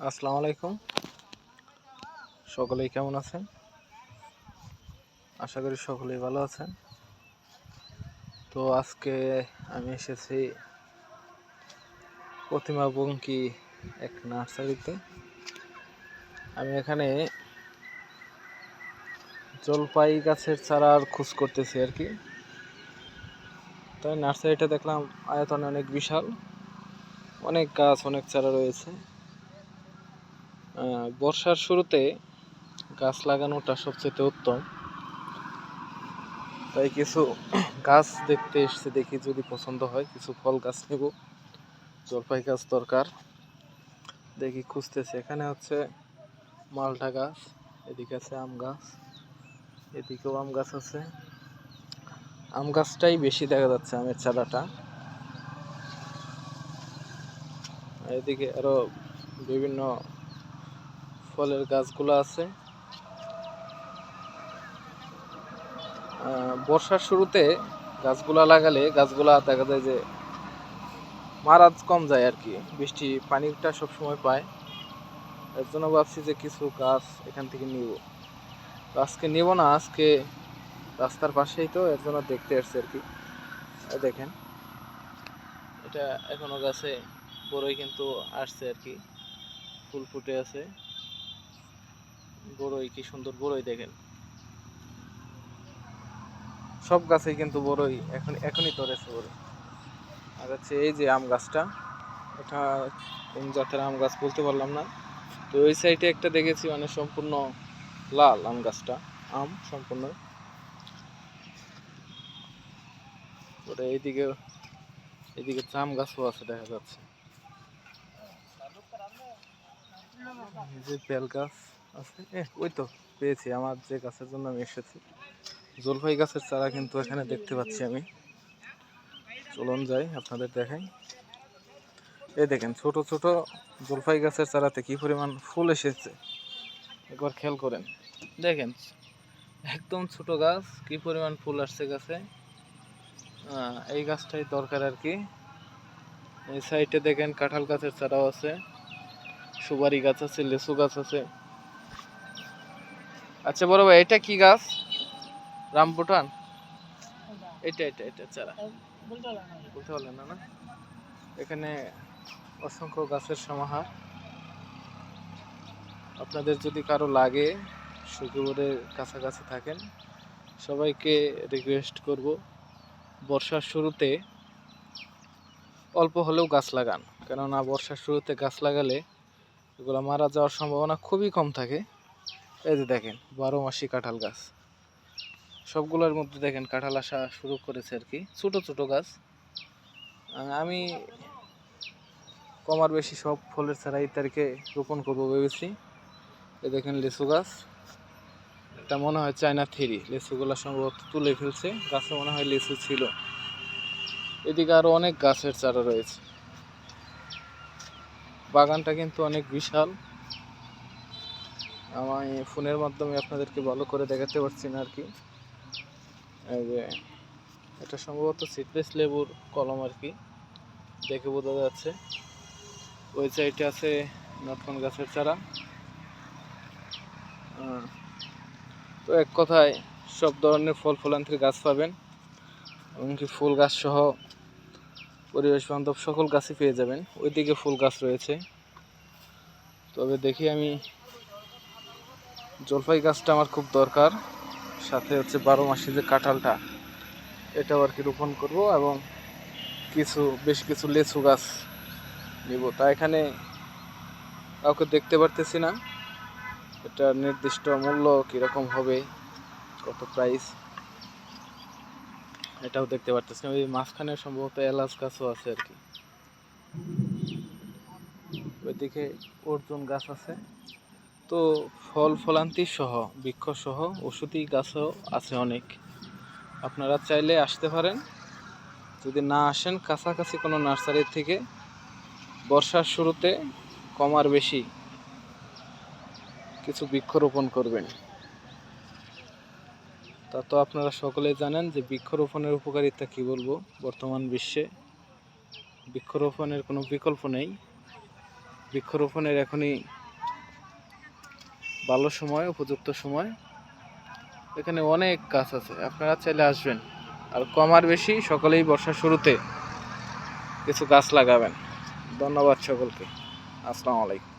আসসালামু আলাইকুম। সকলেই কেমন আছেন? আশা করি সকলেই ভালো আছেন। তো আজকে আমি এসেছি প্রতিমা বঙ্কি এক নার্সারিতে। আমি এখানে জলপাই গাছের চারার খোঁজ করতেছি আর কি। তাই নার্সারিটা দেখলাম আয়তন অনেক বিশাল। অনেক গাছ, অনেক চারা রয়েছে। বর্ষার শুরুতে গাছ লাগানোটা সবচেয়ে উত্তম। তাই কিছু গাছ দেখতে এসছে, দেখি যদি পছন্দ হয়, কিছু ফল গাছ নেব জলপাই গাছ দরকার। দেখি খুঁজতেছে, এখানে হচ্ছে মালটা গাছ, এদিকে আছে আম গাছ, এদিকেও আম গাছ আছে। আম গাছটাই বেশি দেখা যাচ্ছে আমের চারাটা। এদিকে আরও বিভিন্ন ফলের গাছগুলো আছে। বর্ষার শুরুতে গাছগুলা লাগালে গাছগুলা দেখা যায় যে মারা কম যায় আর কি। বৃষ্টি পানিটা সবসময় পায়। এর জন্য ভাবছি যে কিছু গাছ এখান থেকে নিব। আজকে নিব না, আজকে রাস্তার পাশেই তো, এর জন্য দেখতে আসছি আর কি। দেখেন, এটা এখনও গাছে বড়ই কিন্তু আসছে আর কি। ফুল ফুটে আছে। বড়ই, কি সুন্দর বড়ই দেখেন। সব গাছেই কিন্তু বড়ই, এখন, এখনই ধরেছে বড়ই। আর হচ্ছে এই যে আম গাছটা, এটা কোন জাতের আম গাছ বলতে পারলাম না। তো ওই সাইডে একটা দেখেছি মানে সম্পূর্ণ লাল আম গাছটা, আম সম্পূর্ণ। ওটা এইদিকে এদিকে জাম গাছও আছে, দেখা যাচ্ছে। বেল গাছ। আছে। ওই তো, পেয়েছি। আমার যে গাছের জন্য আমি এসেছি। জলপাই গাছের চারা কিন্তু এখানে দেখতে পাচ্ছি আমি। চলুন যাই, আপনাদের দেখাই। এই দেখেন, ছোট ছোট জলপাই গাছের চারাতে কি পরিমাণ ফুল এসেছে। একবার খেয়াল করেন। দেখেন, একদম ছোট গাছ, কি পরিমাণ ফুল আসছে গাছে। এই গাছটাই দরকার আর কি। এই সাইডে দেখেন, কাঁঠাল গাছের চারাও আছে। সুপারি গাছ আছে, লেসু গাছ আছে। আচ্ছা বড় ভাই এটা কি গাছ? রামপুটান এটা এটা এটা চারা। বলতে পারলেন না। না এখানে অসংখ্য গাছের সমাহার। আপনাদের যদি কারও লাগে সুখবরের কাছাকাছি থাকেন সবাইকে রিকোয়েস্ট করব বর্ষার শুরুতে অল্প হলেও গাছ লাগান। কেননা বর্ষার শুরুতে গাছ লাগালে এগুলো মারা যাওয়ার সম্ভাবনা খুবই কম থাকে। এই যে দেখেন, বারো মাসি কাঁঠাল গাছ। সবগুলোর মধ্যে দেখেন কাঁঠাল আসা শুরু করেছে আর কি। ছোটো ছোটো গাছ। আমি কমার বেশি সব ফলের ছাড়া তারিখে রোপণ করব ভেবেছি। এ দেখেন লিচু গাছ। এটা মনে হয় চায়না থ্রি। লিচুগুলো সম্ভবত তুলে ফেলছে। গাছে মনে হয় লিচু ছিল। এদিকে আরও অনেক গাছের চারা রয়েছে। বাগানটা কিন্তু অনেক বিশাল। আমি ফোনের মাধ্যমে আপনাদেরকে ভালো করে দেখাতে পারছি না আর কি। এই যে, এটা সম্ভবত সিটলেস লেবুর কলম আর কি। দেখে বোঝা যাচ্ছে। ওই সাইডে আছে নটকন গাছের চারা। তো এক কথায় সব ধরনের ফল ফলান্তির গাছ পাবেন। এমনকি ফুল গাছ সহ পরিবেশ বান্ধব সকল গাছই পেয়ে যাবেন। ওইদিকে ফুল গাছ রয়েছে। তবে দেখি আমি জলপাই গাছটা আমার খুব দরকার। সাথে হচ্ছে বারো মাসি যে কাঁঠালটা, এটাও আর কি রোপণ করব এবং কিছু, বেশ কিছু লেচু গাছ নিব। তা এখানে কাউকে দেখতে পারতেছি না। এটা নির্দিষ্ট মূল্য কীরকম হবে, কত প্রাইস এটাও দেখতে পারতেছি ওই মাঝখানে সম্ভবত এলাচ গাছও আছে আর কি। ওইদিকে অর্জুন গাছ আছে। তো ফল ফলান্তি সহ, বৃক্ষ সহ, ওষুধি গাছও আছে অনেক। আপনারা চাইলে আসতে পারেন। যদি না আসেন, কাছাকাছি কোনো নার্সারির থেকে, বর্ষার শুরুতে কমার বেশি কিছু বৃক্ষরোপণ করবেন। তা তো আপনারা সকলে জানেন যে বৃক্ষরোপণের উপকারিতা কি বলব? বর্তমান বিশ্বে বৃক্ষরোপণের কোনো বিকল্প নেই। বৃক্ষরোপণের এখনই ভালো সময়, উপযুক্ত সময়। এখানে অনেক গাছ আছে, আপনারা চাইলে আসবেন। আর কমার বেশি সকলেই বর্ষার শুরুতে কিছু গাছ লাগাবেন। ধন্যবাদ সকলকে। আসসালামু আলাইকুম।